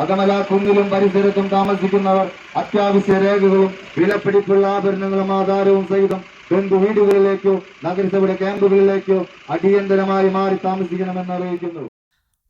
അകമല കുന്നിലും പരിസരത്തും താമസിക്കുന്നവർ അത്യാവശ്യ രേഖകളും വിലപിടിപ്പുള്ള ആഭരണങ്ങളും ആധാരവും സഹിതം വീടുകളിലേക്കോ നഗരസഭയുടെ ക്യാമ്പുകളിലേക്കോ അടിയന്തരമായി മാറി താമസിക്കണമെന്ന് അറിയിക്കുന്നു.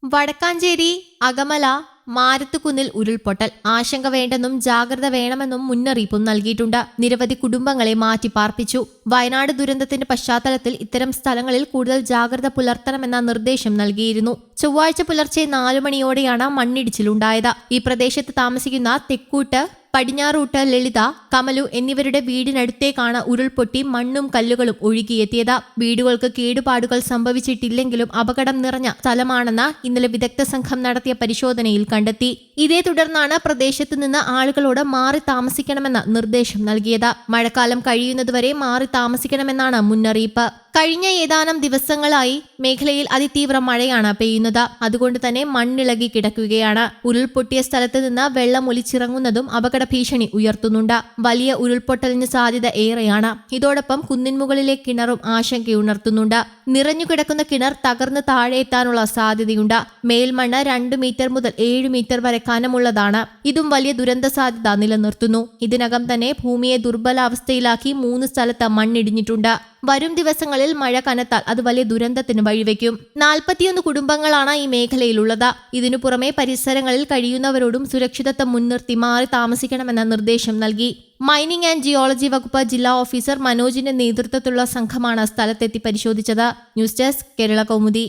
വടക്കാഞ്ചേരി അകമല മാരത്തുകുന്നിൽ ഉരുൾപൊട്ടൽ. ആശങ്ക വേണ്ടെന്നും ജാഗ്രത വേണമെന്നും മുന്നറിയിപ്പും നൽകിയിട്ടുണ്ട്. നിരവധി കുടുംബങ്ങളെ മാറ്റി പാർപ്പിച്ചു. വയനാട് ദുരന്തത്തിന്റെ പശ്ചാത്തലത്തിൽ ഇത്തരം സ്ഥലങ്ങളിൽ കൂടുതൽ ജാഗ്രത പുലർത്തണമെന്ന നിർദ്ദേശം നൽകിയിരുന്നു. ചൊവ്വാഴ്ച പുലർച്ചെ നാലു മണിയോടെയാണ് മണ്ണിടിച്ചിലുണ്ടായത്. ഈ പ്രദേശത്ത് താമസിക്കുന്ന തെക്കൂട്ട് പടിഞ്ഞാറൂട്ട് ലളിത കമലു എന്നിവരുടെ വീടിനടുത്തേക്കാണ് ഉരുൾപൊട്ടി മണ്ണും കല്ലുകളും ഒഴുകിയെത്തിയത്. വീടുകൾക്ക് കേടുപാടുകൾ സംഭവിച്ചിട്ടില്ലെങ്കിലും അപകടം നിറഞ്ഞ സ്ഥലമാണെന്ന് ഇന്നലെ വിദഗ്ധ സംഘം നടത്തിയ പരിശോധനയിൽ കണ്ടെത്തി. ഇതേ തുടർന്നാണ് പ്രദേശത്ത് നിന്ന് ആളുകളോട് മാറി താമസിക്കണമെന്ന നിർദ്ദേശം നൽകിയത്. മഴക്കാലം കഴിയുന്നതുവരെ മാറി താമസിക്കണമെന്നാണ് മുന്നറിയിപ്പ്. കഴിഞ്ഞ ഏതാനും ദിവസങ്ങളായി മേഖലയിൽ അതിതീവ്ര മഴയാണ് പെയ്യുന്നത്. അതുകൊണ്ട് തന്നെ മണ്ണിളകി കിടക്കുകയാണ്. ഉരുൾപൊട്ടിയ സ്ഥലത്ത് നിന്ന് വെള്ളം ഒലിച്ചിറങ്ങുന്നതും അപകട ഭീഷണി ഉയർത്തുന്നുണ്ട്. വലിയ ഉരുൾപൊട്ടലിന് സാധ്യത ഏറെയാണ്. ഇതോടൊപ്പം കുന്നിൻമുകളിലെ കിണറും ആശങ്കയുണർത്തുന്നുണ്ട്. നിറഞ്ഞുകിടക്കുന്ന കിണർ തകർന്ന് താഴെ എത്താനുള്ള സാധ്യതയുണ്ട്. മേൽമണ്ണ് രണ്ട് മീറ്റർ മുതൽ ഏഴ് മീറ്റർ വരെ കനമുള്ളതാണ്. ഇതും വലിയ ദുരന്ത സാധ്യത നിലനിർത്തുന്നു. ഇതിനകം തന്നെ ഭൂമിയെ ദുർബലാവസ്ഥയിലാക്കി മൂന്ന് സ്ഥലത്ത് മണ്ണിടിഞ്ഞിട്ടുണ്ട്. വരും ദിവസങ്ങളിൽ മഴ കനത്താൽ അത് വലിയ ദുരന്തത്തിന് വഴിവെക്കും. നാൽപ്പത്തിയൊന്ന് കുടുംബങ്ങളാണ് ഈ മേഖലയിലുള്ളത്. ഇതിനു പുറമെ പരിസരങ്ങളിൽ കഴിയുന്നവരോടും സുരക്ഷിതത്വം മുൻനിർത്തി മാറി താമസിക്കണമെന്ന നിർദ്ദേശം നൽകി. മൈനിങ് ആൻഡ് ജിയോളജി വകുപ്പ് ജില്ലാ ഓഫീസർ മനോജിന്റെ നേതൃത്വത്തിലുള്ള സംഘമാണ് സ്ഥലത്തെത്തി പരിശോധിച്ചത്. News desk Kerala Kaumudi.